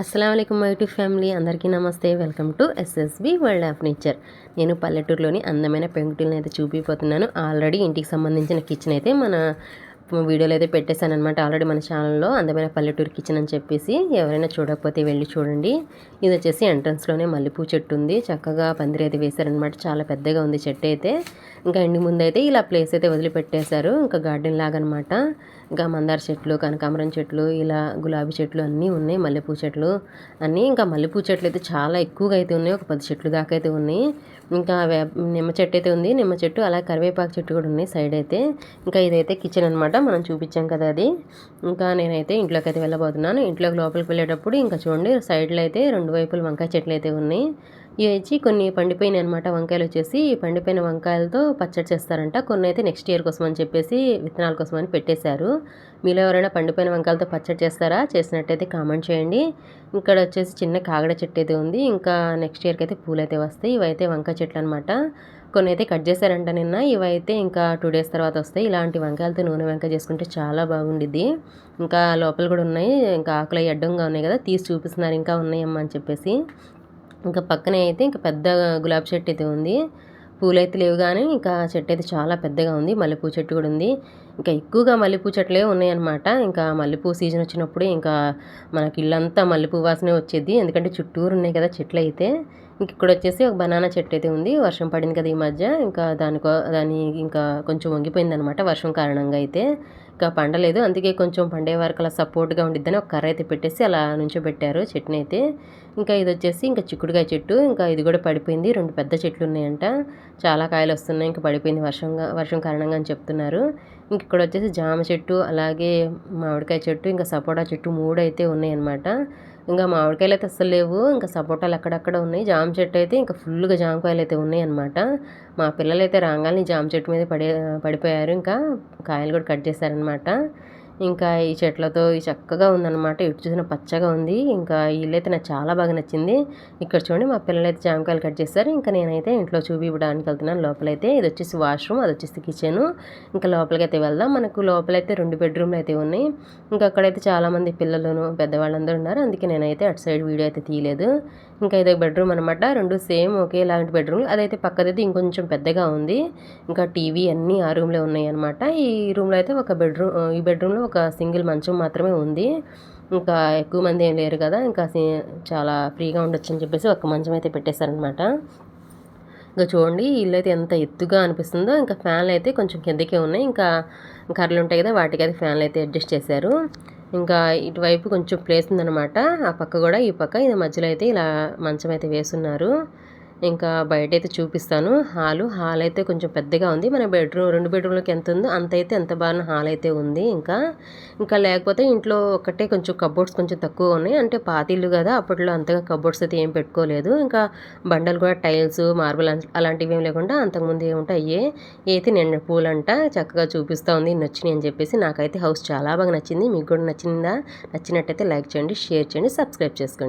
అస్సలం my to family. అందరికీ నమస్తే. Welcome to SSB world of nature. నేను పల్లెటూరులోని అందమైన పెంకుటిల్ని అయితే చూపిపోతున్నాను. ఆల్రెడీ ఇంటికి సంబంధించిన కిచెన్ అయితే మన వీడియోలో అయితే పెట్టేశాను అనమాట ఆల్రెడీ మన ఛానల్లో అందమైన పల్లెటూరు కిచెన్ అని చెప్పేసి ఎవరైనా చూడకపోతే వెళ్ళి చూడండి. ఇది వచ్చేసి ఎంట్రన్స్లోనే మల్లెపూ చెట్టు ఉంది. చక్కగా పందిరి అయితే వేశారనమాట చాలా పెద్దగా ఉంది చెట్టు అయితే. ఇంకా ఇంటి ముందు అయితే ఇలా ప్లేస్ అయితే వదిలిపెట్టేశారు. ఇంకా గార్డెన్ లాగా అనమాట ఇంకా మందార చెట్లు కనకాంబరం చెట్లు ఇలా గులాబీ చెట్లు అన్నీ ఉన్నాయి మల్లెపూ చెట్లు అన్నీ. ఇంకా మల్లెపూ చెట్లు అయితే చాలా ఎక్కువగా అయితే ఉన్నాయి ఒక పది చెట్లు దాకా అయితే ఉన్నాయి. ఇంకా నిమ్మ చెట్టు అయితే ఉంది నిమ్మ చెట్టు అలా కరివేపాకు చెట్టు కూడా ఉన్నాయి సైడ్ అయితే. ఇంకా ఇదైతే కిచెన్ అనమాట మనం చూపించాం కదా అది. ఇంకా నేనైతే ఇంట్లోకి అయితే వెళ్ళబోతున్నాను. ఇంట్లోకి లోపలికి వెళ్ళేటప్పుడు ఇంకా చూడండి సైడ్లో అయితే రెండు వైపులు వంకాయ చెట్లు అయితే ఉన్నాయి. ఇవి వచ్చి కొన్ని పండిపోయినాయి అనమాట వంకాయలు వచ్చేసి పండిపోయిన వంకాయలతో పచ్చడి చేస్తారంట. కొన్ని అయితే నెక్స్ట్ ఇయర్ కోసం అని చెప్పేసి విత్తనాల కోసం అని పెట్టేశారు. మీలో ఎవరైనా పండిపోయిన వంకాయలతో పచ్చడి చేస్తారా? చేసినట్టయితే కామెంట్ చేయండి. ఇక్కడ వచ్చేసి చిన్న కాగడ చెట్టు అయితే ఉంది. ఇంకా నెక్స్ట్ ఇయర్కి అయితే పూలైతే వస్తాయి. ఇవైతే వంకాయ చెట్లు అనమాట కొన్ని అయితే కట్ చేశారంట నిన్న. ఇవైతే ఇంకా టూ డేస్ తర్వాత వస్తాయి. ఇలాంటి వంకాయలతో నూనె వంకాయ చేసుకుంటే చాలా బాగుండిద్ది. ఇంకా లోపల కూడా ఉన్నాయి. ఇంకా ఆకులు అడ్డంగా ఉన్నాయి కదా. తీసి చూపిస్తున్నారు. ఇంకా ఉన్నాయమ్మా అని చెప్పేసి. ఇంకా పక్కనే అయితే ఇంకా పెద్ద గులాబీ చెట్టు అయితే ఉంది. పూలు అయితే లేవు కానీ ఇంకా చెట్టు అయితే చాలా పెద్దగా ఉంది. మల్లెపూ చెట్టు కూడా ఉంది. ఇంకా ఎక్కువగా మల్లెపూ చెట్లే ఉన్నాయన్నమాట. ఇంకా మల్లెపూ సీజన్ వచ్చినప్పుడు ఇంకా మనకి ఇల్లంతా మల్లెపూ వాసనే వచ్చేది. ఎందుకంటే చుట్టూరు ఉన్నాయి కదా చెట్లు అయితే ఇంక ఇక్కడ వచ్చేసి ఒక బనానా చెట్టు అయితే ఉంది. వర్షం పడింది కదా ఈ మధ్య. ఇంకా దానికో దాని ఇంకా కొంచెం వంగిపోయింది అనమాట వర్షం కారణంగా అయితే. ఇంకా పండలేదు. అందుకే కొంచెం పండే వరకు అలా సపోర్ట్గా ఉండిద్దని ఒక కర్ర అయితే పెట్టేసి అలా నుంచోబెట్టారు చెట్టుని అయితే ఇంకా ఇది వచ్చేసి ఇంకా చిక్కుడుకాయ చెట్టు. ఇంకా ఇది కూడా పడిపోయింది. రెండు పెద్ద చెట్లు ఉన్నాయంట. చాలా కాయలు వస్తున్నాయి. ఇంకా పడిపోయింది వర్షంగా వర్షం కారణంగా అని చెప్తున్నారు. ఇంక ఇక్కడ వచ్చేసి జామ చెట్టు అలాగే మామిడికాయ చెట్టు ఇంకా సపోటా చెట్టు మూడు అయితే ఉన్నాయన్నమాట. ఇంకా మామిడికాయలు అయితే అస్సలు లేవు. ఇంకా సపోటాలు అక్కడక్కడ ఉన్నాయి. జామ చెట్టు అయితే ఇంకా ఫుల్గా జామకాయలు అయితే ఉన్నాయి అనమాట మా పిల్లలు అయితే రాగానే జామ చెట్టు మీద పడే పడిపోయారు. ఇంకా కాయలు కూడా కట్ చేశారనమాట ఇంకా ఈ చెట్లతో చక్కగా ఉందన్నమాట. ఇటు చూసిన పచ్చగా ఉంది. ఇంకా ఇల్లు అయితే నాకు చాలా బాగా నచ్చింది. ఇక్కడ చూడండి మా పిల్లలు అయితే జామకాయలు కట్ చేస్తారు ఇంకా నేనైతే ఇంట్లో చూపివ్వడానికి వెళ్తున్నాను. లోపలైతే ఇది వచ్చేసి వాష్రూమ్ అది వచ్చేసి కిచెన్. ఇంకా లోపలికి అయితే వెళ్దాం. మనకు లోపలైతే రెండు బెడ్రూమ్లు అయితే ఉన్నాయి. ఇంకా అక్కడైతే చాలామంది పిల్లలను పెద్దవాళ్ళందరూ ఉన్నారు. అందుకే నేనైతే అటు సైడ్ వీడియో అయితే తీయలేదు. ఇంకా ఇదో బెడ్రూమ్ అనమాట రెండు సేమ్ ఒకేలాంటి బెడ్రూమ్ అదైతే పక్కదైతే ఇంకొంచెం పెద్దగా ఉంది. ఇంకా టీవీ అన్నీ ఆ రూమ్లో ఉన్నాయి అనమాట ఈ రూమ్లో అయితే ఒక బెడ్రూమ్ ఈ బెడ్రూమ్లో ఒక సింగిల్ మంచం మాత్రమే ఉంది. ఇంకా ఎక్కువ మంది ఏం లేరు కదా ఇంకా చాలా ఫ్రీగా ఉండొచ్చు అని చెప్పేసి ఒక మంచం అయితే పెట్టేశారనమాట ఇంకా చూడండి ఇల్లు అయితే ఎంత ఎత్తుగా అనిపిస్తుందో ఇంకా ఫ్యాన్లు అయితే కొంచెం కిందకే ఉన్నాయి. ఇంకా కర్రలు ఉంటాయి కదా వాటికి అయితే ఫ్యాన్లు అయితే అడ్జస్ట్ చేశారు. ఇంకా ఇటువైపు కొంచెం ప్లేస్ ఉందనమాట ఆ పక్క కూడా ఈ పక్క ఇది మధ్యలో అయితే ఇలా మంచం అయితే వేసున్నారు. ఇంకా బయట అయితే చూపిస్తాను. హాలు. హాల్ అయితే కొంచెం పెద్దగా ఉంది. మన బెడ్రూమ్ రెండు బెడ్రూమ్లోకి ఎంత ఉందో అంత అయితే ఎంత బాగా హాల్ అయితే ఉంది ఇంకా. ఇంకా లేకపోతే ఇంట్లో ఒక్కటే కొంచెం కబోర్డ్స్ కొంచెం తక్కువ ఉన్నాయి. అంటే పాతిళ్ళు కదా అప్పట్లో అంతగా కబోర్డ్స్ అయితే ఏం పెట్టుకోలేదు. ఇంకా బండలు కూడా టైల్స్ మార్బుల్ అలాంటివి ఏం లేకుండా అంతకుముందు ఏముంటాయి అయ్యే. అయితే నేను పూలంట. చక్కగా చూపిస్తూ ఉంది. నచ్చినాయి అని చెప్పేసి నాకైతే హౌస్ చాలా బాగా నచ్చింది. మీకు కూడా నచ్చిందా? నచ్చినట్టయితే లైక్ చేయండి షేర్ చేయండి సబ్స్క్రైబ్ చేసుకోండి.